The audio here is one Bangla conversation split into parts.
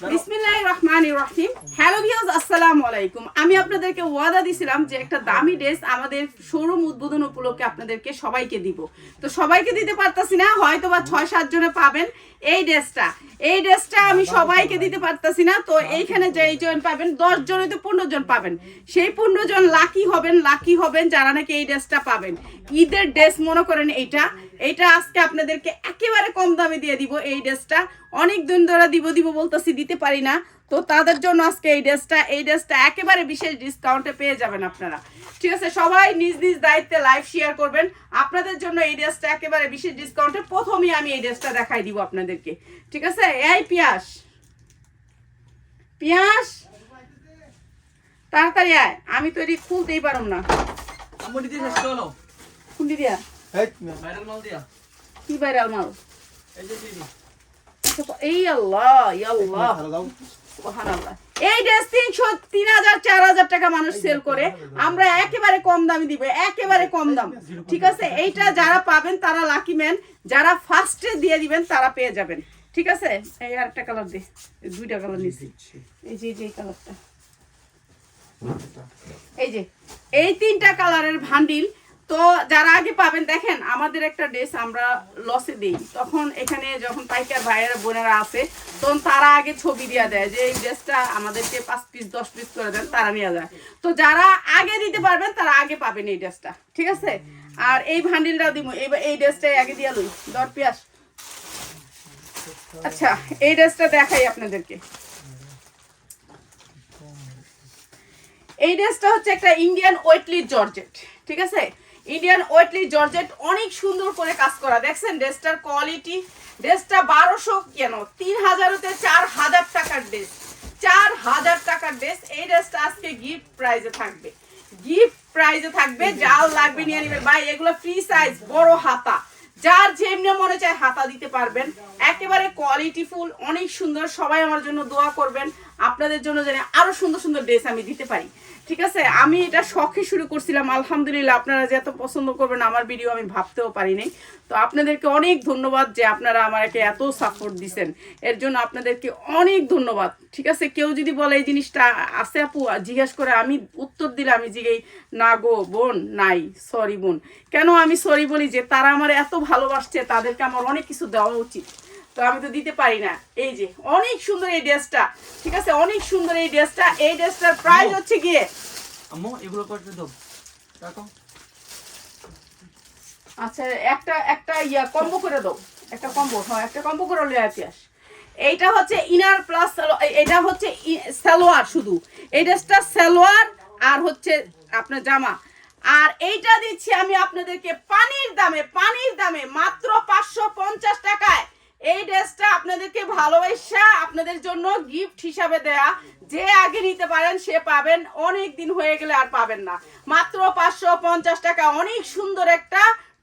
বিসমিল্লাহ রহমান রহিম হ্যালো ভিউজ আসসালামু আলাইকুম। আমি আপনাদেরকে ওয়াদা দিছিলাম যে একটা দামি ড্রেস আমাদের শোরুম উদ্বোধন উপলক্ষে আপনাদেরকে সবাইকে দিব। তো সবাইকে দিতে পারতাছি না হয়তো বা ছয়, সাত জনে পাবেন এই ড্রেসটা। আমি সবাইকে দিতে পারতাছি না, তো এইখানে জন পাবেন, দশ জন হয়তো পনেরো জন পাবেন। সেই পনেরো জন লাকি হবেন লাকি হবেন যারা নাকি এই ড্রেসটা পাবেন। ঈদের ড্রেস মনে করেন এইটা। এইটা আজকে আপনাদেরকে একেবারে কম দামে দিয়ে দিব এই ড্রেসটা। অনেক দিন ধরে দিব দিব বলতেছি দিতে পারি না। তো তাদের জন্য আজকে এই ড্রেসটা এই ড্রেসটা একেবারে বিশেষ ডিসকাউন্টে পেয়ে যাবেন আপনারা। ঠিক আছে সবাই নিজ নিজ দায়িত্বে লাইভ শেয়ার করবেন। আপনাদের জন্য এই ড্রেসটা একেবারে বিশেষ ডিসকাউন্টে প্রথমেই আমি এই ড্রেসটা দেখাই দিব আপনাদেরকে। ঠিক আছে? এই পিয়াস। পিয়াস? তাড়াতাড়ি আয়। আমি তো এটি খুলতেই পারম না। দিয়া। কি ভাইরাল মাল? এই যে দিদি। এই আল্লাহ আল্লাহ। এই ড্রেস তিনশো তিন হাজার চার হাজার টাকা মানুষ সেল করে। আমরা একেবারে কম দামে দিব একেবারে কম দাম। ঠিক আছে? এইটা যারা পাবেন তারা লাকি ম্যান যারা ফার্স্টে দিয়ে দিবেন তারা পেয়ে যাবেন। ঠিক আছে? এই আরেকটা কালার দে। দুইটা কালার নিছি এই যে এই যে এই কালারটা এই যে এই তিনটা কালারের ভান্ডিল তো যারা আগে পাবেন, দেখেন, আমাদের একটা ড্রেস আমরা লসে দিই। তখন এখানে যখন পাইকার ভাইয়েরা, বোনেরা আছে, তখন তারা আগে ছবি দিয়ে দেয় যে এই ড্রেসটা আমাদেরকে পাঁচ পিস দশ পিস করে দেন, তারা নিয়ে যায়। তো যারা আগে দিতে পারবেন, তারা আগে পাবেন এই ড্রেসটা ঠিক আছে? আর এই ভান্ডিলটা দিব এই ড্রেসটাই আগে দিয়ে লই। দর পিয়াস। আচ্ছা এই ড্রেসটা দেখাই আপনাদেরকে। এই ড্রেসটা হচ্ছে একটা ইন্ডিয়ান ওয়েটলি জর্জেট ঠিক আছে? ইন্ডিয়ান ওয়েটলি জর্জেট অনেক সুন্দর করে কাজ করা। দেখছেন ড্রেসটার কোয়ালিটি ড্রেসটা বারোশো কেন? তিন হাজারতে চার হাজার টাকার ড্রেস। চার হাজার টাকার ড্রেস এই ড্রেসটা আজকে গিফট প্রাইজে থাকবে। গিফট প্রাইজে থাকবে যাও লাগবে নিয়ে নেবেন। ভাই এগুলো ফ্রি সাইজ বড় হাতা। যার যেমনি মনে চায় হাতা দিতে পারবেন। একেবারে কোয়ালিটি ফুল অনেক সুন্দর। সবাই আমার জন্য দোয়া করবেন। আপনাদের জন্য যেন আরও সুন্দর সুন্দর ড্রেস আমি দিতে পারি। ঠিক আছে? আমি এটা শখে শুরু করছিলাম। আলহামদুলিল্লাহ আপনারা যে এত পছন্দ করবেন, আমার ভিডিও আমি ভাবতেও পারিনি তো আপনাদেরকে অনেক ধন্যবাদ যে আপনারা আমাকে এত সাপোর্ট দিছেন। এর জন্য আপনাদেরকে অনেক ধন্যবাদ। ঠিক আছে? কেউ যদি বলে, এই জিনিসটা আছে আপু, জিজ্ঞেস করে আমি উত্তর দিলে আমি জিগেই না গো, বোন, নাই সরি বোন। কেন আমি সরি বলি? যে তারা আমার এত ভালোবাসছে, তাদেরকে আমার অনেক কিছু দেওয়া উচিত। তো আমি তো দিতে পারি না। এই যে অনেক সুন্দর এই ড্রেসটা। ঠিক আছে? অনেক সুন্দর এই ড্রেসটা। এই ড্রেসটার প্রাইস হচ্ছে গিয়ে আম্মু এগুলো করতে দাও? রাখো। আচ্ছা একটা একটা ইয়া কম্বো করে দাও। একটা কম্বো হ্যাঁ একটা কম্বো করে লয়ে আসি আস। এইটা হচ্ছে ইনার প্লাস এটা হচ্ছে সালোয়ার শুধু। এই ড্রেসটা সালোয়ার আর হচ্ছে আপনার জামা। আর এইটা দিচ্ছি আমি আপনাদেরকে পানির দামে পানির দামে মাত্র পাঁচশো পঞ্চাশ টাকায়। এই ড্রেসটা আপনাদেরকে ভালোবাসা, আপনাদের জন্য গিফট হিসাবে দেয়া। যে আগে নিতে পারেন, সে পাবেন। অনেক দিন হয়ে গেলে আর পাবেন না। মাত্র পাঁচশো পঞ্চাশ টাকা। অনেক সুন্দর একটা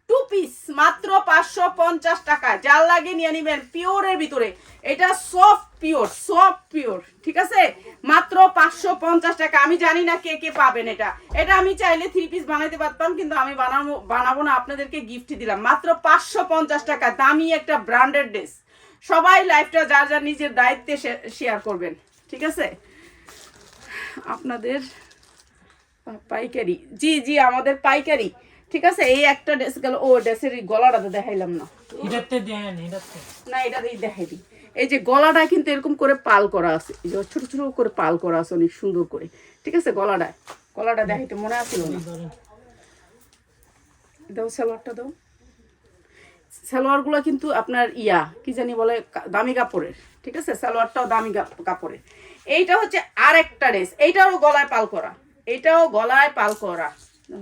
টু পিস মাত্র পাঁচশো পঞ্চাশ টাকা যার লাগে নিয়ে নিবেন পিওরের ভিতরে। এটা সফট পিওর সফট পিওর ঠিক আছে? মাত্র পাঁচশো পঞ্চাশ টাকা। আমি জানি না কে কে পাবেন এটা। এটা আমি চাইলে থ্রি পিস বানাইতে পারতাম, কিন্তু আমি বানাবো বানাবো না। আপনাদেরকে গিফট দিলাম। মাত্র পাঁচশো পঞ্চাশ টাকা। দামি একটা ব্র্যান্ডেড ড্রেস সবাই লাইফটা যার যার নিজের দায়িত্বে শেয়ার করবেন। ঠিক আছে? আপনাদের পাইকারি। জি জি, আমাদের পাইকারি। ঠিক আছে এই একটা ড্রেস গেল ও ড্রেসের গলাটা তো দেখাইলাম না। এটাতে দেন এটাতে। না এটা দিয়ে দেখাই দিই। এই যে গলাটা কিন্তু এরকম করে পাল করা আছে এই যে ছোট ছোট করে পাল করা আছে অনেক সুন্দর করে। ঠিক আছে গলাটা গলাটা দেখাইতে মনে আছিল না। দাও সালোয়ারটা দাও। সালোয়ারগুলো কিন্তু আপনার ইয়া কি জানি বলে দামি কাপড়ের। ঠিক আছে সালোয়ারটাও দামি কাপড়ের। এইটা হচ্ছে আরেকটা ড্রেস এইটাও গলায় পাল করা। এইটাও গলায় পাল করা। দাও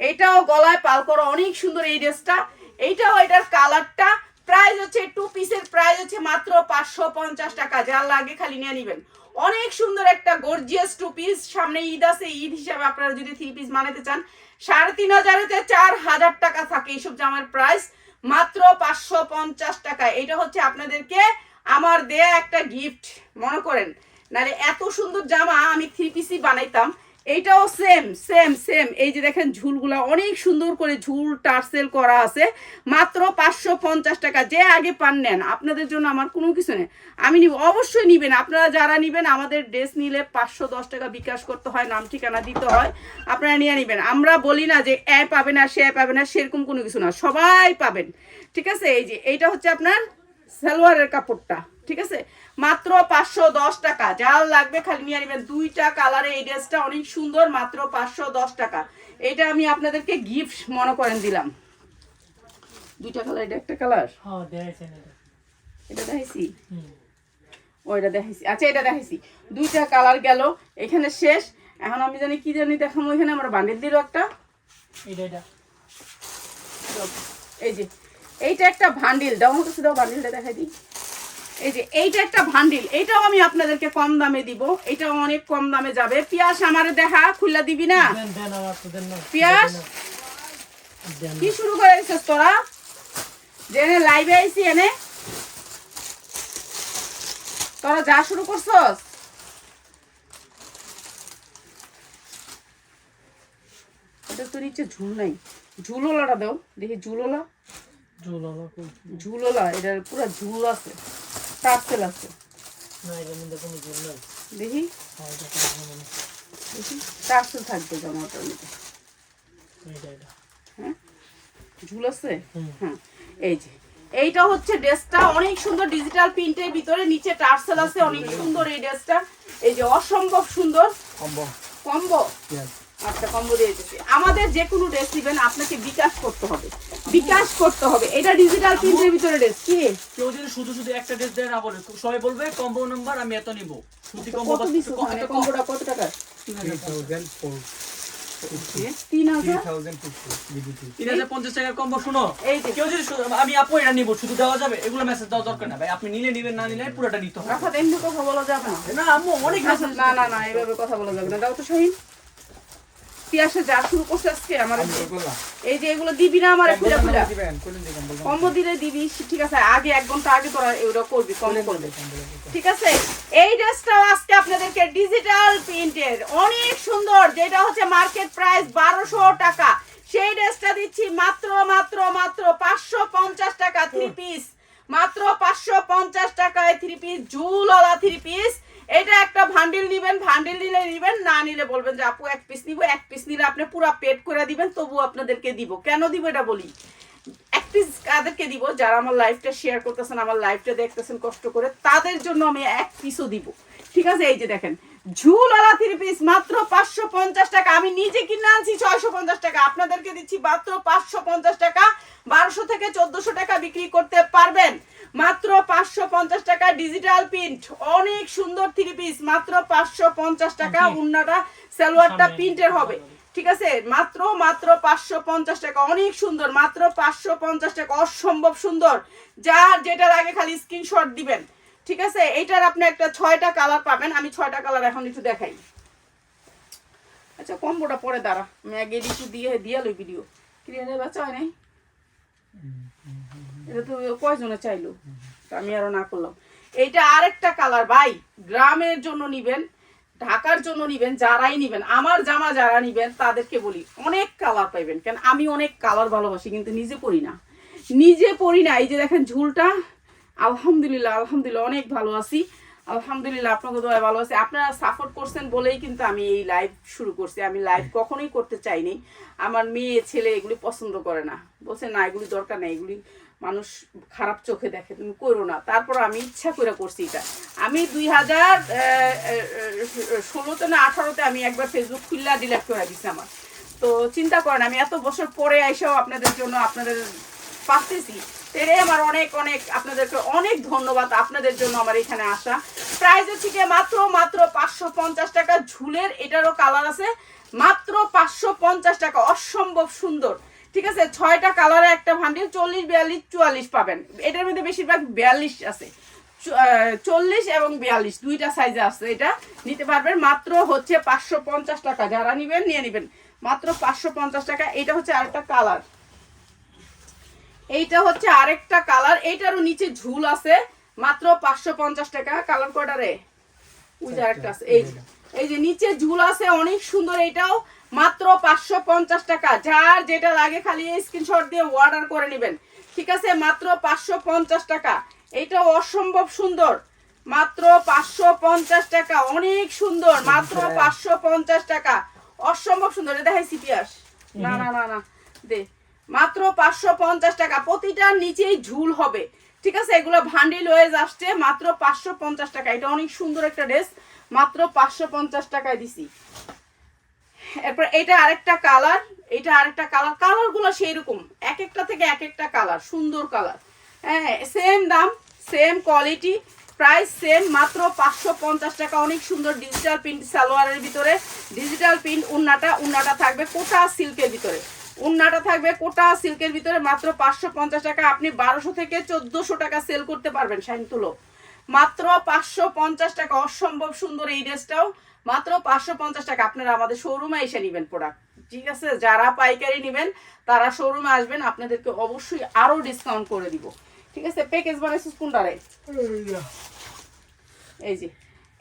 এইটাও গলায় পাল করা অনেক সুন্দর এই ড্রেসটা। এইটাও এটার কালারটা। প্রাইস হচ্ছে টু পিসের প্রাইস হচ্ছে মাত্র পাঁচশো পঞ্চাশ টাকা। যার লাগে খালি নিয়ে নেবেন। অনেক সুন্দর একটা গর্জিয়াস টু পিস সামনে ঈদ আছে, ঈদ হিসাবে আপনারা যদি থ্রি পিস বানাতে চান, সাড়ে তিন হাজারেতে চার হাজার টাকা থাকে এইসব জামার প্রাইস। মাত্র পাঁচশো পঞ্চাশ টাকা। এটা হচ্ছে আপনাদেরকে আমার দেয়া একটা গিফট মনে করেন? নাহলে এত সুন্দর জামা আমি থ্রি পিসই বানাইতাম। এইটাও সেম সেম সেম এই যে দেখেন ঝুলগুলা অনেক সুন্দর করে ঝুল, টার্সেল করা আছে। মাত্র পাঁচশো পঞ্চাশ টাকা। যে আগে পান নেন, আপনাদের জন্য আমার কোনো কিছু নেই। আমি নিব, অবশ্যই নিবেন। আপনারা যারা নিবেন, আমাদের ড্রেস নিলে পাঁচশো দশ টাকা বিকাশ করতে হয়, নাম ঠিকানা দিতে হয়। আপনারা নিয়ে নেবেন। আমরা বলি না যে এ পাবে না, সে পাবে না, সেরকম কোনো কিছু না। সবাই পাবেন। ঠিক আছে? এই যে, এইটা হচ্ছে আপনার সালোয়ারের কাপড়টা। ঠিক আছে? মাত্র পাঁচশো দশ টাকা। যার লাগবে খালি নিয়ে নেবেন। দুইটা কালারে এই ড্রেসটা অনেক সুন্দর মাত্র পাঁচশো দশ টাকা। এটা আমি আপনাদেরকে গিফট মনে করেন দিলাম। দুইটা কালার এটা একটা কালার হ্যাঁ এটা। দেখাইছি? ওইটা দেখাইছি। আচ্ছা এটা দেখাইছি। দুইটা কালার গেল এখানে শেষ। এখন আমি জানি কি জানি দেখাবো এখানে আমরা বান্ডিল দিল একটা। এই যে এইটা একটা ভান্ডিল দাও আমার কাছে দাও ভান্ডিলটা দেখাই দিই। এই যে এইটা একটা ভান্ডিল। এটাও আমি আপনাদেরকে কম দামে দিব। অনেক কম দামে যাবে। পিয়াস আমারে দেখা খুললা দিবি না? পিয়াস? কি শুরু করে দিছিস তোরা? যে এনে লাইভে আইছি এনে। তোরা যা শুরু করছস। এটা তোর ইচ্ছে ঝুল নাই। ঝুলোলাটা দাও। দেখি ঝুলোলা কই? ঝুলোলা এটার পুরো ঝুল আছে। ঝুল নাই দেখি। হ্যাঁ দেখি টার্সেল থাকবে জামাটার মধ্যে হ্যাঁ? ঝুল আছে? হ্যাঁ। এই যে এইটা হচ্ছে ড্রেসটা। অনেক সুন্দর ডিজিটাল প্রিন্টের ভিতরে নিচে টার্সেল আছে অনেক সুন্দর এই ড্রেসটা। এই যে অসম্ভব সুন্দর। কম্বো। কম্বো? আচ্ছা কম্বো দিয়ে দিচ্ছি। আমাদের যে কোনো ড্রেস দিবেন আপনাকে বিকাশ করতে হবে। বিকাশ করতে হবে। এটা ডিজিটাল প্রিন্টের ভিতরে ড্রেস কি? কেউ যদি শুধু শুধু একটা ড্রেস দেয় না বলে। সবাই বলবে কম্বো নাম্বার আমি এত নিব। সুতি কম্বো কত দিছো কম্বোটা কত টাকা তিন হাজার। তিন হাজার? পঞ্চাশ টাকার কম্বো শুনো এই যে। কেউ যদি শুধু- আমি আপু এটা নিবো। শুধু দেওয়া যাবে এগুলো মেসেজ দেওয়া দরকার না ভাই আপনি নিলে নিবেন না নিলে পুরোটা নিতে হবে। কথা বলা যাবে না। না আম্মু অনেক মেসেজ না না না এভাবে কথা বলা যাবে না। দাও তো শাহিন। পিয়াসে যা শুরু করছে আজকে আমার এই যে এগুলো দিবি না আমার খুলে খুলে কম্বো দিলে দিবি ঠিক আছে আগে এক ঘণ্টা আগে তোরা এগুলো করবি কম করবে। ঠিক আছে? এই ড্রেসটাও আজকে আপনাদেরকে ডিজিটাল প্রিন্টের। অনেক সুন্দর যেটা হচ্ছে মার্কেট প্রাইস বারোশো টাকা। সেই ড্রেসটা দিচ্ছি মাত্র মাত্র মাত্র পাঁচশো পঞ্চাশ টাকা থ্রি পিস মাত্র পাঁচশো পঞ্চাশ টাকায় থ্রি পিস ঝুলওয়ালা থ্রি পিস এটা একটা ভান্ডিল নিবেন, ভান্ডিল নিলে নিবেন, না নিলে বলবেন যে, আপু, এক পিস নিব, এক পিস নিলে আপনি পুরো পেড করে দিবেন তবু আপনাদেরকে দিব। কেন দিব এটা বলি? এক পিস কাদেরকে দিব? যারা আমার লাইফটা শেয়ার করতেছেন, আমার লাইফটা দেখতেছেন কষ্ট করে, তাদের জন্য আমি এক পিসও দিব। ঠিক আছে? এই যে দেখেন, ঝুলওয়ালা থ্রি পিস মাত্র পাঁচশো পঞ্চাশ টাকা। আমি নিজে কিনে আনছি ছয়শো পঞ্চাশ টাকা। আপনাদেরকে দিচ্ছি মাত্র পাঁচশো পঞ্চাশ টাকা। বারোশো থেকে চোদ্দশো টাকা বিক্রি করতে পারবেন। মাত্র পাঁচশো পঞ্চাশ টাকা ডিজিটাল প্রিন্ট অনেক সুন্দর থ্রি পিস মাত্র পাঁচশো পঞ্চাশ টাকা উন্নাটা সালোয়ারটা প্রিন্টের হবে। ঠিক আছে? মাত্র মাত্র পাঁচশো পঞ্চাশ টাকা। অনেক সুন্দর। মাত্র পাঁচশো পঞ্চাশ টাকা। অসম্ভব সুন্দর। যার যেটা লাগে খালি স্ক্রিনশট দিবেন। ঠিক আছে? এইটার আপনি একটা ছয়টা কালার পাবেন। আমি ছয়টা কালার এখন একটু দেখাই। আচ্ছা কম্বোটা পরে দাঁড়া। আমি আগে একটু দিয়ে দিয়ে লই ভিডিও ক্রিয়ানের বাচ্চা হয় নাই। এটা তো কয়জনে চাইলো। আমি আরও না করলাম। এইটা আরেকটা কালার ভাই। গ্রামের জন্য নিবেন, ঢাকার জন্য নিবেন, যারাই নিবেন, আমার জামা যারা নিবেন, তাদেরকে বলি, অনেক কালার পাইবেন। কেন, আমি অনেক কালার ভালোবাসি, কিন্তু নিজে পরি না। নিজে পরি না। এই যে দেখেন ঝুলটা, আলহামদুলিল্লাহ আলহামদুলিল্লাহ, অনেক ভালো আছি। আলহামদুলিল্লাহ, আপনাকে দোয়া ভালো আছে। আপনারা সাপোর্ট করছেন বলেই কিন্তু আমি এই লাইভ শুরু করছি। আমি লাইভ কখনোই করতে চাইনি আমার মেয়ে, ছেলে এগুলি পছন্দ করে না। বলছে, না, এগুলি দরকার নেই, এগুলি মানুষ খারাপ চোখে দেখে, তুমি করো না। তারপর আমি ইচ্ছা করে করছি এটা। আমি দুই হাজার ষোলোতে না আঠারোতে আমি একবার ফেসবুক খুললা ডিলেট করে দিছি আমার। তো চিন্তা করেন, আমি এত বছর পরে এসেও আপনাদের জন্য আপনাদের পাচ্তেছি এটাই আমার অনেক অনেক আপনাদেরকে অনেক ধন্যবাদ আপনাদের জন্য আমার এখানে আসা। হচ্ছে গিয়ে মাত্র মাত্র পাঁচশো পঞ্চাশ টাকা ঝুলের এটারও কালার আছে। মাত্র পাঁচশো পঞ্চাশ টাকা, অসম্ভব সুন্দর। ঠিক আছে, ছয়টা কালারে একটা ভান্ডিল চল্লিশ, বিয়াল্লিশ, চুয়াল্লিশ পাবেন। এটার মধ্যে বেশিরভাগ বিয়াল্লিশ আছে। চল্লিশ এবং বিয়াল্লিশ, দুইটা সাইজে আছে এটা। নিতে পারবেন মাত্র হচ্ছে পাঁচশো পঞ্চাশ টাকা। যারা নিবেন, নিয়ে নিবেন। মাত্র পাঁচশো পঞ্চাশ টাকা। এটা হচ্ছে আরেকটা কালার এইটা হচ্ছে আরেকটা কালার এইটারও নিচে ঝুল আছে। মাত্র পাঁচশো পঞ্চাশ টাকা। কালার কয়টা রে ওই যে আরেকটা আছে। এই। এই যে নিচে ঝুল আছে অনেক সুন্দর এটাও মাত্র পাঁচশো পঞ্চাশ টাকা। যার যেটা লাগে খালি স্ক্রিনশট দিয়ে অর্ডার করে নেবেন। ঠিক আছে মাত্র পাঁচশো পঞ্চাশ টাকা। এটাও অসম্ভব সুন্দর। মাত্র পাঁচশো পঞ্চাশ টাকা অনেক সুন্দর। মাত্র পাঁচশো পঞ্চাশ টাকা। অসম্ভব সুন্দর। এটা দেখাই সিপিয়াস না না না না। দে। মাত্র পাঁচশো পঞ্চাশ টাকা। প্রতিটার নিচেই ঝুল হবে। ঠিক আছে এগুলো ভান্ডিল ওয়েজ আসছে। মাত্র পাঁচশো পঞ্চাশ টাকা। এটা অনেক সুন্দর একটা ড্রেস মাত্র পাঁচশো পঞ্চাশ টাকায় দিছি। এরপর এটা আরেকটা কালার এটা আরেকটা কালার, কালারগুলো সেই রকম এক একটা থেকে এক একটা কালার, সুন্দর কালার। হ্যাঁ সেম দাম সেম কোয়ালিটি প্রাইস সেম মাত্র পাঁচশো পঞ্চাশ টাকা। অনেক সুন্দর ডিজিটাল প্রিন্ট সালোয়ারের ভিতরে। ডিজিটাল প্রিন্ট উন্নাটা উন্নাটা থাকবে কোটা সিল্কের ভিতরে। উন্নাটা থাকবে কোটা সিল্কের ভিতরে মাত্র পাঁচশো পঞ্চাশ টাকা। আপনি বারোশো থেকে চোদ্দোশো টাকা সেল করতে পারবেন শাইন তুলো। মাত্র পাঁচশো পঞ্চাশ টাকা, অসম্ভব সুন্দর এই ড্রেসটাও। মাত্র পাঁচশো পঞ্চাশ টাকা আপনারা আমাদের শোরুমে এসে নেবেন প্রোডাক্ট ঠিক আছে? যারা পাইকারি নেবেন, তারা শোরুমে আসবেন, আপনাদেরকে অবশ্যই আরও ডিসকাউন্ট করে দিব। ঠিক আছে? প্যাকেজ বানাইছিস কোনটারে? এই যে।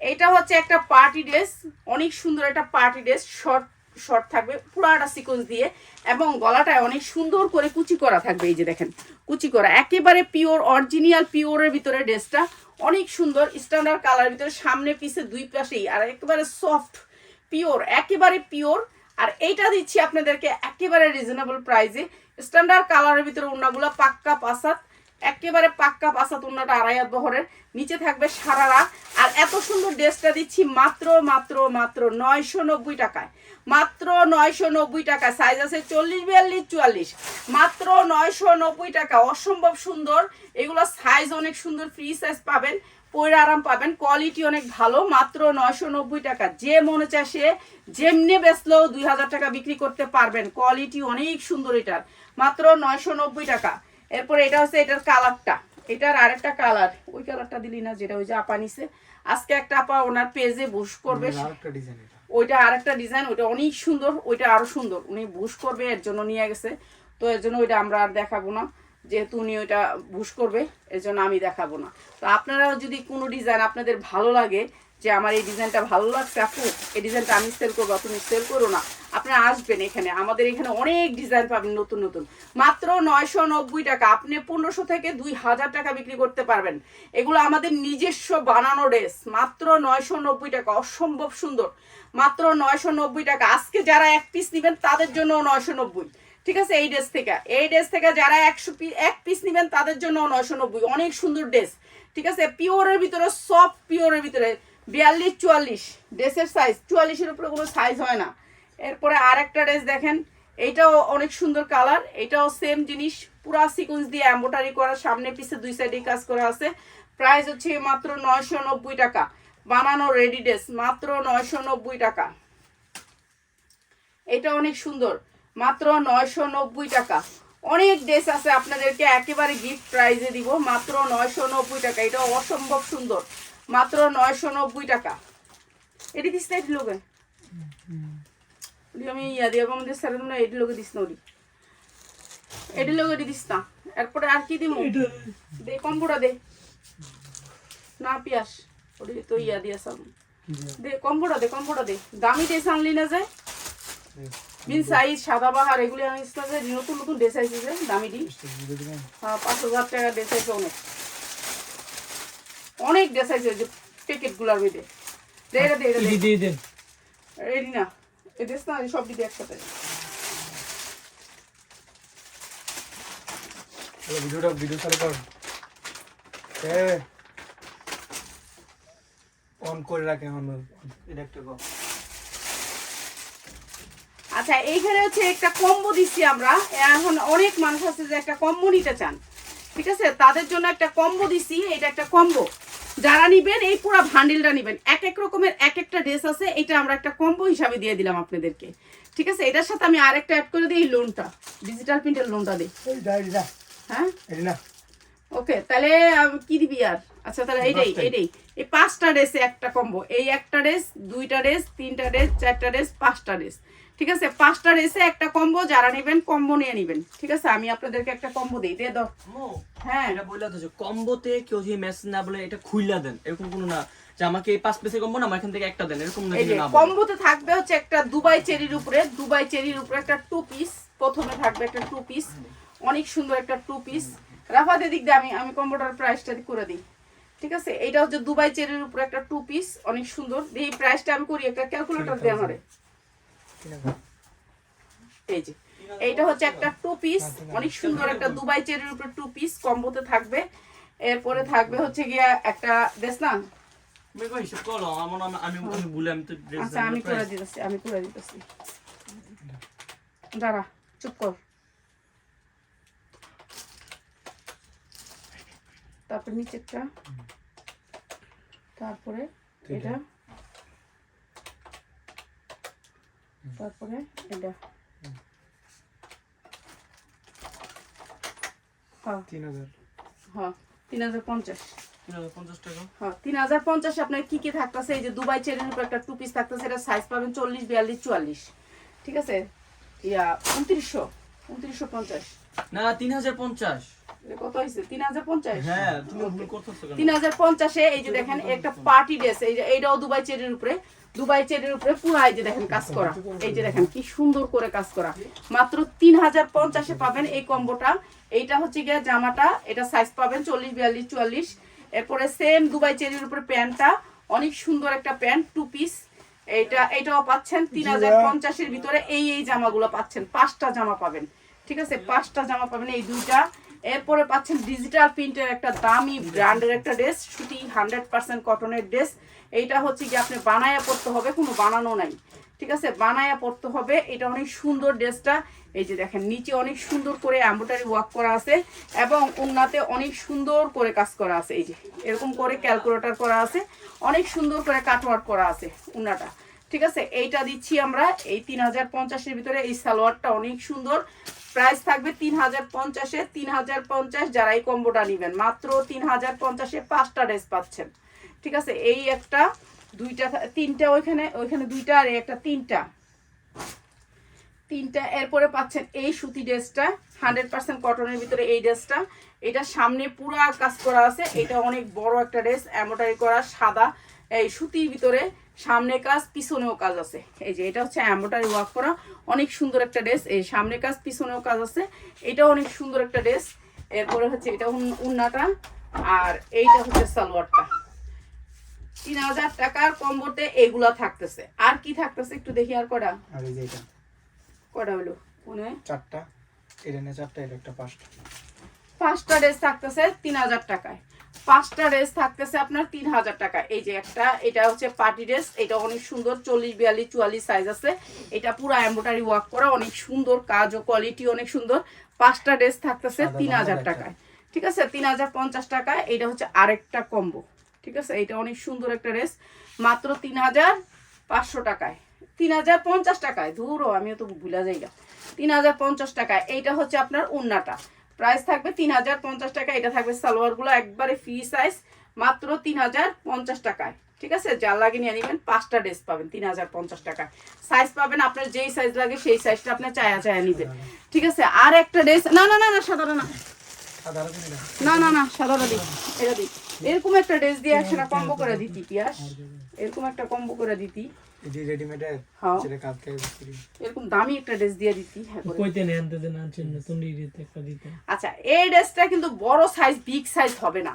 এটা হচ্ছে একটা পার্টি ড্রেস অনেক সুন্দর একটা পার্টি ড্রেস শর্ট শর্ট থাকবে, পুরাটা সিকোয়েন্স দিয়ে, এবং গলাটায় অনেক সুন্দর করে কুচি করা থাকবে, এই যে দেখেন। কুচি করা, একেবারে পিওর অরিজিনাল পিওরের ভিতরে ড্রেসটা অনেক সুন্দর। স্ট্যান্ডার্ড কালার ভিতরে সামনে পিসে দুই পাশেই, আর একেবারে সফট পিওর একেবারে পিওর আর এইটা দিচ্ছি আপনাদেরকে একেবারে রিজনেবল প্রাইসে স্ট্যান্ডার্ড কালারের ভিতরে ওনাগুলো পাক্কা পাসাত একেবারে পাক্কা পাসাত ওনাটা আড়াই হাত বহরের। নিচে থাকবে সারারা। আর এত সুন্দর ড্রেসটা দিচ্ছি মাত্র মাত্র মাত্র নয়শো নব্বই টাকায়। মাত্র নয়শো নব্বই টাকা সাইজ আছে চল্লিশ, বিয়াল্লিশ, চুয়াল্লিশ। মাত্র নয়শো নব্বই টাকা। অসম্ভব সুন্দর। এগুলো সাইজ অনেক সুন্দর ফ্রি সাইজ পাবেন পরে আরাম পাবেন কোয়ালিটি অনেক ভালো। মাত্র নয়শো নব্বই টাকা। যে মনে চায় সে যেমনি বেচলেও দুই হাজার টাকা বিক্রি করতে পারবেন। কোয়ালিটি অনেক সুন্দর এটার। মাত্র নয়শো নব্বই টাকা। এরপর এটা হচ্ছে এটার কালারটা। এটার আরেকটা কালার। ওই কালারটা দিলি না যেটা ওই যে আপা নিছে। আজকে একটা আপা ওনার পেজে বুশ করবে। ওইটা আরেকটা ডিজাইন ওইটা অনেক সুন্দর ওইটা আরও সুন্দর। উনি বুশ করবে এর জন্য নিয়ে গেছে। তো এর জন্য ওইটা আমরা আর দেখাবো না। যেহেতু উনি ওইটা বুশ করবে এর জন্য আমি দেখাবো না। তো আপনারাও যদি কোনো ডিজাইন আপনাদের ভালো লাগে যে আমার এই ডিজাইনটা ভালো লাগছে, আপু, এই ডিজাইনটা আমি সেল করব তুমি সেল করো না। আপনারা আসবেন এখানে, আমাদের এখানে অনেক ডিজাইন পাবেন নতুন নতুন। মাত্র নয়শো নব্বই টাকা, আপনি পনেরোশো থেকে দুই হাজার টাকা বিক্রি করতে পারবেন। এগুলো আমাদের নিজস্ব বানানো ড্রেস মাত্র নয়শো নব্বই টাকা, অসম্ভব সুন্দর। মাত্র নয়শো নব্বই টাকা, আজকে যারা এক পিস নেবেন, তাদের জন্য নয়শো নব্বই। ঠিক আছে, এই ড্রেস থেকে, এই ড্রেস থেকে যারা একশো এক পিস নেবেন, তাদের জন্য নয়শো নব্বই। অনেক সুন্দর ড্রেস ঠিক আছে, পিওরের ভিতরে সব পিওরের ভিতরে বিয়াল্লিশ, চুয়াল্লিশ। ড্রেসের সাইজ চুয়াল্লিশের উপরে কোনো সাইজ হয় না। এরপরে আরেকটা ড্রেস দেখেন, এইটাও অনেক সুন্দর কালার এটাও সেম জিনিস, পুরা সিকুয়েন্স দিয়ে এম্বোটারি করা, সামনে পিছে দুই সাইডে কাজ করা আছে। প্রাইস হচ্ছে মাত্র নয়শো নব্বই টাকা। বানানো রেডি ড্রেস মাত্র নয়শো নব্বই টাকা। এটা অনেক সুন্দর, মাত্র নয়শো নব্বই টাকা। অনেক ড্রেস আছে, আপনাদেরকে একেবারে গিফট প্রাইজে দিব, মাত্র নয়শো নব্বই টাকা। এটা অসম্ভব সুন্দর। মাত্র নয়শো নব্বই টাকা। এটি দিস না এটি লোকে? আমি ইয়া দিয়ে আমাদের স্যার না এটি লোকে দিস না ওটি। এটি লোকে এটি দিস না। এরপরে আর কি দিব দে কম্পুটা দে। না পিয়াস ওটি তো ইয়া দিয়ে সাম দে কম্পুটা দে কম্পুটা দে। দামি ড্রেস আনলি না যায় মিন সাইজ সাদা বাহার এগুলি আনিস না যে? নতুন নতুন ড্রেস আইছে যে দামি ডি হ্যাঁ পাঁচ হাজার টাকা ড্রেস আইছে অনেক। অনেক ড্রেস যে প্যাকেটগুলার মধ্যে। দে এটা দে এটা দিয়ে দেন। রেডি না এই ড্রেস না সব দিদি একসাথে। তাহলে ভিডিওটা ভিডিও চালু কর। এ অন করে রাখে এখন। এটা একটা কর। আচ্ছা এইখানে হচ্ছে একটা কম্বো দিচ্ছি আমরা। এখন অনেক মানুষ আছে যে একটা কম্বো নিতে চান। ঠিক আছে? তাদের জন্য একটা কম্বো দিচ্ছি। এটা একটা কম্বো যারা নিবেন এই পুরো ভান্ডিলটা নিবেন। এক এক রকমের এক একটা ড্রেস আছে এটা আমরা একটা কম্বো হিসাবে দিয়ে দিলাম আপনাদেরকে। ঠিক আছে? এটার সাথে আমি আরেকটা অ্যাড করে দিই এই লোনটা ডিজিটাল প্রিন্টের লোনটা দিই। হ্যাঁ? ওকে তাহলে কি দিবি আর? আচ্ছা তাহলে এইটাই। এইটাই। এই পাঁচটা ড্রেসে একটা কম্বো এই একটা ড্রেস দুইটা ড্রেস তিনটা ড্রেস চারটা ড্রেস পাঁচটা ড্রেস ঠিক আছে? পাঁচটা রেসে একটা কম্বো যারা নেবেন কম্বো নিয়ে নেবেন। ঠিক আছে? আমি আপনাদেরকে একটা কম্বো দিই। দিয়ে দাও। হ্যাঁ। এটা বললে তো যে কম্বোতে কেউ যদি মেসেজ না বলে এটা খুইলা দেন। এরকম কোনো না যে আমাকে এই পাঁচ পিসের কম্বো না আমার এখান থেকে একটা দেন। এরকম না। কম্বোতে থাকবে হচ্ছে একটা দুবাই চেরির উপরে। দুবাই চেরির উপরে একটা টু পিস প্রথমে থাকবে একটা টু পিস অনেক সুন্দর একটা টু পিস রাফাতে দিক দিয়ে আমি আমি কম্বোটার প্রাইসটা করে দিই। ঠিক আছে? এটা হচ্ছে দুবাই চেরির উপর একটা টু পিস অনেক সুন্দর। এই প্রাইসটা আমি করি একটা ক্যালকুলেটর দিয়ে আমারে। এই যে এইটা হচ্ছে একটা টু পিস অনেক সুন্দর একটা দুবাই চেরির উপরে টু পিস কম্বোতে থাকবে। এরপরে থাকবে হচ্ছে গিয়া একটা দেশ না? আমি আচ্ছা আমি করে। দিতেছি আমি করে দিতেছি। দাঁড়া চুপ কর। তারপর নিচেরটা। তারপরে এটা? তারপরে এটা। হ্যাঁ। তিন হাজার। হ্যাঁ তিন হাজার পঞ্চাশ। তিন হাজার পঞ্চাশ টাকা? হ্যাঁ তিন হাজার পঞ্চাশ আপনার কি কি থাকতেছে? এই যে দুবাই উপর একটা টু পিস থাকতেছে এটা সাইজ পাবেন চল্লিশ বিয়াল্লিশ চুয়াল্লিশ। ঠিক আছে? ইয়া উনত্রিশশো উনত্রিশশো পঞ্চাশ। না তিন হাজার পঞ্চাশ। কত হ্যাঁ তুমি ভুল করতেছো কেন? তিন হাজার পঞ্চাশে এই যে দেখেন একটা পার্টি ড্রেস এই যে এইটাও দুবাই চেরির উপরে দুবাই চেরির উপরে পুরো এই যে দেখেন কাজ করা। এই যে দেখেন কি সুন্দর করে কাজ করা। মাত্র তিন হাজার পাবেন এই কম্বোটা। এইটা হচ্ছে গিয়ে জামাটা এটা সাইজ পাবেন চল্লিশ বিয়াল্লিশ চুয়াল্লিশ। এরপরে সেম দুবাই চেরির উপরে প্যান্টটা অনেক সুন্দর একটা প্যান্ট টু পিস এইটা এটাও পাচ্ছেন তিন হাজার পঞ্চাশের ভিতরে এই এই জামাগুলো পাচ্ছেন। পাঁচটা জামা পাবেন ঠিক আছে? পাঁচটা জামা পাবেন এই দুইটা। এরপরে পাচ্ছেন ডিজিটাল প্রিন্টের একটা দামি ব্র্যান্ডের একটা ড্রেস সুতি হান্ড্রেড পার্সেন্ট কটনের ড্রেস এইটা হচ্ছে কি আপনি বানায়া পড়তে হবে, কোনো বানানো নাই। ঠিক আছে? বানায়া পড়তে হবে, এটা অনেক সুন্দর ড্রেসটা এই যে দেখেন, নিচে অনেক সুন্দর করে এম্ব্রয়ডারি ওয়ার্ক করা আছে এবং উন্নাতে অনেক সুন্দর করে কাজ করা আছে। এই যে, এরকম করে ক্যালকুলেটর করা আছে, অনেক সুন্দর করে কাটওয়ার্ক করা আছে উন্নাটা ঠিক আছে? এইটা দিচ্ছি আমরা, এই তিন হাজার পঞ্চাশের ভিতরে এই সালোয়ারটা অনেক সুন্দর। প্রাইস থাকবে তিন হাজার পঞ্চাশে তিন হাজার পঞ্চাশ যারা এই কম্বোটা নেবেন। মাত্র তিন হাজার পঞ্চাশে পাঁচটা ড্রেস পাচ্ছেন। ঠিক আছে? এই একটা, দুইটা, তিনটা ওইখানে ওইখানে দুইটা আর একটা তিনটা। তিনটা এরপরে পাচ্ছেন এই সুতি ড্রেসটা, হান্ড্রেড পার্সেন্ট কটনের ভিতরে এই ড্রেসটা। এটা সামনে পুরা কাজ করা আছে। এটা অনেক বড় একটা ড্রেস, এমব্রয়ডারি করা সাদা, এই সুতির ভিতরে সামনে কাজ পিছনেও কাজ আছে। এই যে এটা হচ্ছে এমব্রয়ডারি ওয়ার্ক করা। অনেক সুন্দর একটা ড্রেস এই সামনে কাজ পিছনেও কাজ আছে। এটা অনেক সুন্দর একটা ড্রেস এরপরে হচ্ছে এটা উন- উন্নাটা। আর এইটা হচ্ছে সালোয়ারটা। তিন হাজার টাকার কম্বোতে এগুলা থাকতেছে। আর কি থাকতেছে একটু দেখি আর কটা আর এই যে এটা। কটা হলো? চারটা। এটা চারটা এটা একটা পাঁচটা। পাঁচটা ড্রেস থাকতেছে তিন হাজার টাকায়। পাঁচটা ড্রেস থাকতেছে আপনার তিন হাজার টাকা। এই যে একটা এটা হচ্ছে পার্টি ড্রেস এটা অনেক সুন্দর চল্লিশ বিয়াল্লিশ চুয়াল্লিশ সাইজ আছে। এটা পুরো এমব্রয়ডারি ওয়ার্ক করা অনেক সুন্দর কাজ ও কোয়ালিটি অনেক সুন্দর। পাঁচটা ড্রেস থাকতেছে তিন হাজার টাকায়। ঠিক আছে? তিন হাজার পঞ্চাশ টাকায় এটা হচ্ছে আরেকটা কম্বো ঠিক আছে? এটা অনেক সুন্দর একটা ড্রেস মাত্র তিন হাজার পাঁচশো টাকায়। তিন হাজার পঞ্চাশ টাকায়? ধুরো আমিও তো ভুলা যাই না তিন হাজার পঞ্চাশ টাকায়। এইটা হচ্ছে আপনার উন্নাটা প্রাইস থাকবে তিন হাজার পঞ্চাশ টাকা এটা থাকবে সালোয়ারগুলো একবারে ফ্রি সাইজ মাত্র তিন হাজার পঞ্চাশ টাকায়। ঠিক আছে? যার লাগে নিয়ে নেবেন পাঁচটা ড্রেস পাবেন তিন হাজার পঞ্চাশ টাকায়। সাইজ পাবেন আপনার যেই সাইজ লাগে সেই সাইজটা আপনার চায়া চায়া নেবেন। ঠিক আছে? আর একটা ড্রেস না না না না সাধারণ না না। না না সাদাটা দিই এটা দিই। এরকম একটা ড্রেস দিয়ে একসাথে কম্বো করে দিতি পিয়াস। এরকম একটা কম্বো করে দিতি। যে রেডিমেডের হ্যাঁ। সেটা কালকে এরকম দামি একটা ড্রেস দিয়ে দিতি হ্যাঁ কইতে নেই আনতে দেন আনছেন তুমি দিতে একটা দিতে। আচ্ছা এই ড্রেসটা কিন্তু বড় সাইজ বিগ সাইজ হবে না।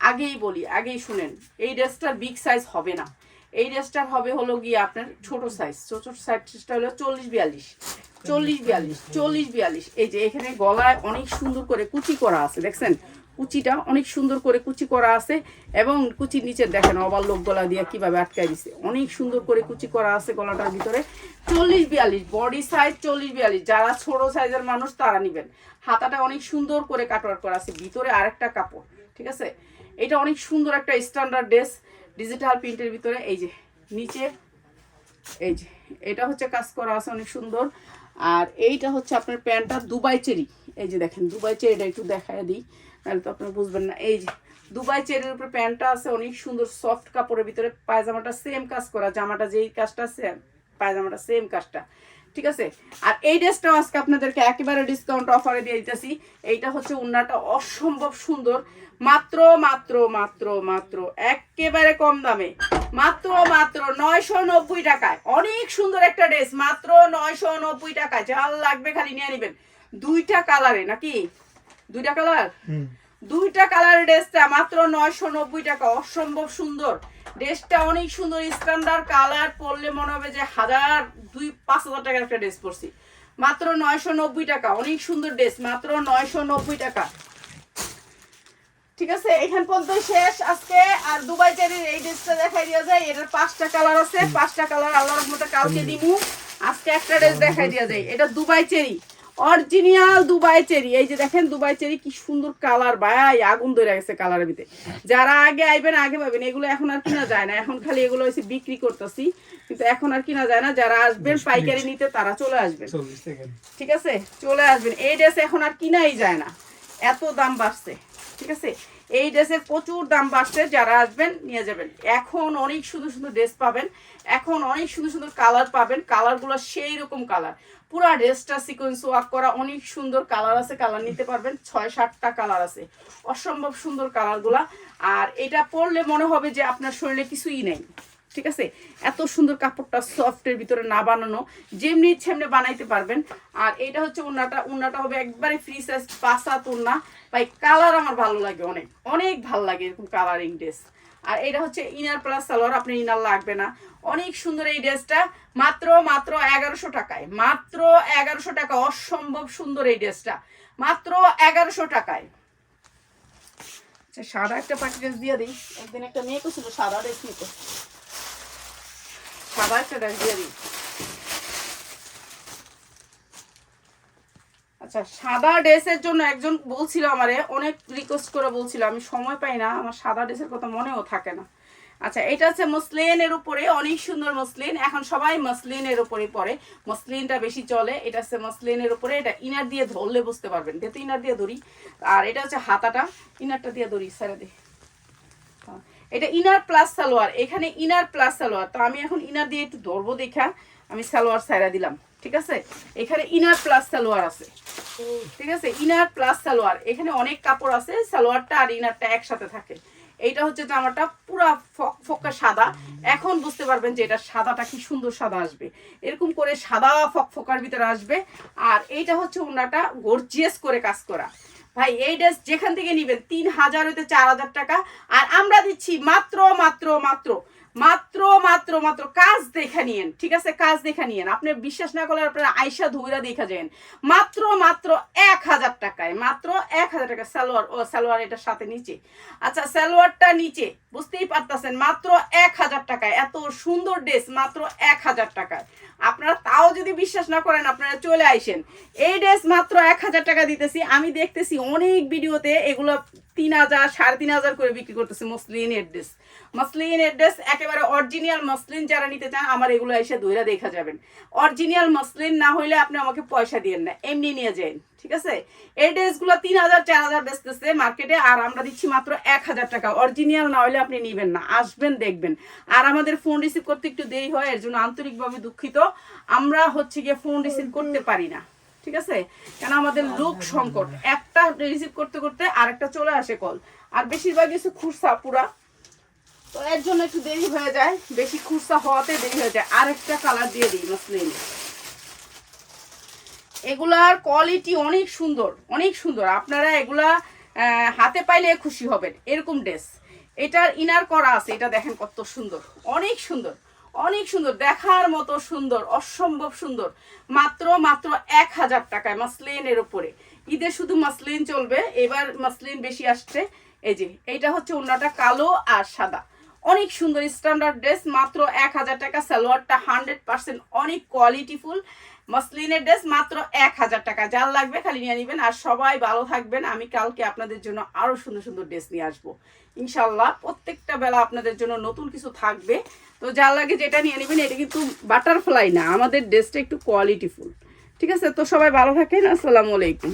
আগেই বলি আগেই শুনেন এই ড্রেসটার বিগ সাইজ হবে না। এই ড্রেসটার হবে হলো গিয়ে আপনার ছোট সাইজ ছোট সাইজটা হলো চল্লিশ বিয়াল্লিশ। চল্লিশ বিয়াল্লিশ চল্লিশ বিয়াল্লিশ। এই যে এখানে গলায় অনেক সুন্দর করে কুচি করা আছে দেখছেন? কুচিটা অনেক সুন্দর করে কুচি করা আছে এবং কুচির নিচে দেখেন অবার লোক গলা দিয়ে কীভাবে আটকায় দিছে। অনেক সুন্দর করে কুচি করা আছে গলাটার ভিতরে। চল্লিশ বিয়াল্লিশ বডি সাইজ চল্লিশ বিয়াল্লিশ। যারা ছোট সাইজের মানুষ তারা নিবেন। হাতাটা অনেক সুন্দর করে কাটওয়ার করা আছে। ভিতরে আরেকটা কাপড়, ঠিক আছে? এটা অনেক সুন্দর একটা স্ট্যান্ডার্ড ড্রেস ডিজিটাল প্রিন্টের ভিতরে। এই যে, নিচে, এই যে, এটা হচ্ছে কাজ করা আছে অনেক সুন্দর। আর এইটা হচ্ছে আপনার প্যান্টটা দুবাই চেরি। এই যে দেখেন, দুবাই চেরিটা একটু দেখায় দিই। নাহলে তো আপনারা বুঝবেন না। এই যে, দুবাই চেরির উপরে প্যান্টটা আছে, অনেক সুন্দর সফট কাপড়ের ভিতরে পায়জামাটা সেম কাজ করা, জামাটা যেই কাজটা সেম পায়জামাটা সেম কাজটা। ঠিক আছে? আর এই ড্রেসটাও আজকে আপনাদেরকে একেবারে ডিসকাউন্ট অফারে দিয়ে দিতেছি। এইটা হচ্ছে উন্নাটা অসম্ভব সুন্দর। মাত্র মাত্র মাত্র মাত্র, একেবারে কম দামে। মাত্র মাত্র নয়শো নব্বই টাকায়। অনেক সুন্দর একটা ড্রেস। মাত্র নয়শো নব্বই টাকায়। যার লাগবে খালি নিয়ে নেবেন। দুইটা কালারে নাকি? দুইটা কালার? দুইটা কালারের ড্রেসটা মাত্র নয়শো নব্বই টাকা। অসম্ভব সুন্দর। ড্রেসটা অনেক সুন্দর। স্ট্যান্ডার্ড কালার পরলে মনে হবে যে হাজার দুই পাঁচ হাজার টাকার একটা ড্রেস পরছি। মাত্র নয়শো নব্বই টাকা। অনেক সুন্দর ড্রেস। মাত্র নয়শো নব্বই টাকা। ঠিক আছে? এখান পর্যন্ত শেষ আজকে। আর দুবাই চেরির এই ড্রেসটা দেখাই দেওয়া যায়। এটার পাঁচটা কালার আছে। পাঁচটা কালার আল্লাহর মতো কালকে দিমু। আজকে একটা ড্রেস দেখাই দেওয়া যায়। এটা Dubai cherry. Original Dubai cherry. এই যে দেখেন দুবাই চেরি কি সুন্দর কালার ভাই আগুন ধরে গেছে কালারের ভিতরে। যারা আগে আইবেন আগে পাবেন। এগুলো এখন আর কিনা যায় না। এখন খালি এগুলো হয়েছে বিক্রি করতেছি। কিন্তু এখন আর কিনা যায় না। যারা আসবেন পাইকারি নিতে তারা চলে আসবেন। ঠিক আছে? চলে আসবেন। এই ড্রেস এখন আর কিনাই যায় না। এত দাম বাড়ছে। ঠিক আছে? এই ড্রেসের প্রচুর দাম বাড়ছে, যারা আসবেন নিয়ে যাবেন। এখন অনেক সুন্দর সুন্দর ড্রেস পাবেন, এখন অনেক সুন্দর সুন্দর কালার পাবেন, কালারগুলো সেই রকম কালার। পুরা ড্রেসটা সিকোয়েন্স ওয়াক করা, অনেক সুন্দর কালার আছে, কালার নিতে পারবেন, ছয় সাতটা কালার আছে। অসম্ভব সুন্দর কালারগুলা, আর এটা পরলে মনে হবে যে আপনার শরীরে কিছুই নেই। ঠিক আছে? এত সুন্দর কাপড়টা সফটের ভিতরে না বানানো, যেমনি ইচ্ছে এমনি বানাইতে পারবেন। আর এটা হচ্ছে উন্নাটা। উন্নাটা হবে একবারে ফ্রি সাইজ পাসাত উন্না ভাই কালার আমার ভালো লাগে অনেক অনেক ভালো লাগে এরকম কালারিং ড্রেস আর এটা হচ্ছে ইনার প্লাস সালোয়ার আপনার ইনার লাগবে না। অনেক সুন্দর এই ড্রেসটা মাত্র মাত্র এগারোশো টাকায়, মাত্র এগারোশো টাকা, অসম্ভব সুন্দর এই ড্রেসটা মাত্র এগারোশো টাকায়। আচ্ছা সাদা একটা পাটি ড্রেস দিয়ে দিই। একদিন একটা মেয়ে ছিল, সাদা ড্রেস নিতে। দিয়ে দিই। আচ্ছা সাদা ড্রেসের জন্য একজন বলছিল আমারে অনেক রিকোয়েস্ট করে বলছিল আমি সময় পাই না আমার সাদা ড্রেসের কথা মনেও থাকে না। আচ্ছা এটা হচ্ছে মসলিনের উপরে অনেক সুন্দর মসলিন এখন সবাই মসলিনের উপরে পরে মসলিনটা বেশি চলে এটা হচ্ছে মসলিনের উপরে এটা ইনার দিয়ে ধরলে বুঝতে পারবেন যেহেতু ইনার দিয়ে ধরি আর এটা হচ্ছে হাতাটা ইনারটা দিয়ে ধরি স্যারে দিই হ্যাঁ, এটা ইনার প্লাস সালোয়ার, এখানে ইনার প্লাস সালোয়ার। তো আমি এখন ইনার দিয়ে একটু ধরবো দেখা, আমি সালোয়ার সাইরা দিলাম, ঠিক আছে? এখানে ইনার প্লাস সালোয়ার আছে, ঠিক আছে? ইনার প্লাস সালোয়ার, এখানে অনেক কাপড় আছে, সালোয়ারটা আর ইনারটা একসাথে থাকে। এইটা হচ্ছে জামাটা পুরা ফক ফকা সাদা। এখন বুঝতে পারবেন যে এটা সাদাটা কি সুন্দর সাদা আসবে। এরকম করে সাদা ফক ফকার ভিতরে আসবে। আর এইটা হচ্ছে ওনাটা গর্জিয়াস করে কাজ করা। ভাই, এই ড্রেস যেখান থেকে নিবেন, তিন হাজার হইতে চার হাজার টাকা। আর আমরা দিচ্ছি মাত্র মাত্র মাত্র মাত্র মাত্র মাত্র কাজ দেখা নিয়েন, ঠিক আছে? কাজ দেখা নিয়েন। আপনি বিশ্বাস না করলে আপনারা আয়সা ধুইরা দেখা যান মাত্র মাত্র এক হাজার টাকায়, মাত্র এক হাজার টাকা সালোয়ার, ও সালোয়ার এটার সাথে নিচে। আচ্ছা সালোয়ারটা নিচে, বুঝতেই পারতেছেন, মাত্র এক হাজার টাকায়, এত সুন্দর ড্রেস, মাত্র এক হাজার টাকায়। আপনারা তাও যদি বিশ্বাস না করেন, আপনারা চলে আইসেন। এই ড্রেস মাত্র এক হাজার টাকা দিতেছি। আমি দেখতেছি অনেক ভিডিওতে এগুলো তিন হাজার, সাড়ে তিন হাজার করে বিক্রি করতেছে মসলিনের ড্রেস। মসলিনের ড্রেস একেবারে অরিজিনাল মসলিন যারা নিতে চান, আমার এগুলো এসে ধইরা দেখা যাবেন। অরিজিনাল মসলিন না হইলে আপনি আমাকে পয়সা দিয়েন না, এমনি নিয়ে যান ঠিক আছে? এই ড্রেসগুলো তিন হাজার, চার হাজার বেচতেছে মার্কেটে আর আমরা দিচ্ছি মাত্র এক হাজার টাকা। অরিজিনাল না হলে আপনি নিবেন না, আসবেন, দেখবেন। আর আমাদের ফোন রিসিভ করতে একটু দেরি হয়, এর জন্য আন্তরিকভাবে দুঃখিত। আমরা হচ্ছে গিয়ে ফোন রিসিভ করতে পারি না, ঠিক আছে? কেন আমাদের লোক সংকট। একটা রিসিভ করতে করতে আরেকটা চলে আসে কল আর বেশিরভাগ কিছু খুরসা পুরা। তো এর জন্য একটু দেরি হয়ে যায়। বেশি খুরসা হওয়াতে দেরি হয়ে যায়। আরেকটা কালার দিয়ে দিই, মসলিন। এগুলার কোয়ালিটি অনেক সুন্দর অনেক সুন্দর। আপনারা এগুলা হাতে পাইলে খুশি হবেন। এরকম ড্রেস এটার ইনার করা আছে। এটা দেখেন কত সুন্দর। অনেক সুন্দর। অনেক সুন্দর। দেখার মতো সুন্দর। অসম্ভব সুন্দর। মাত্র মাত্র এক হাজার টাকায় মাসলিনের উপরে। ঈদে শুধু মাসলিন চলবে। এবার মাসলিন বেশি আসছে। এই যে, এইটা হচ্ছে অন্যটা কালো আর সাদা। অনেক সুন্দর স্ট্যান্ডার্ড ড্রেস মাত্র এক হাজার টাকা। সালোয়ারটা হান্ড্রেড পার্সেন্ট অনেক কোয়ালিটিফুল মসলিনের ড্রেস মাত্র এক হাজার টাকা। যার লাগবে খালি নিয়ে নেবেন। আর সবাই ভালো থাকবেন। আমি কালকে আপনাদের জন্য আরও সুন্দর সুন্দর ড্রেস নিয়ে আসব। ইনশাল্লাহ প্রত্যেকটা বেলা আপনাদের জন্য নতুন কিছু থাকবে। তো যার লাগে যেটা নিয়ে নেবেন, এটা কিন্তু বাটারফ্লাই না। আমাদের ড্রেসটা একটু কোয়ালিটিফুল ঠিক আছে? তো সবাই ভালো থাকেন। আসসালামু আলাইকুম।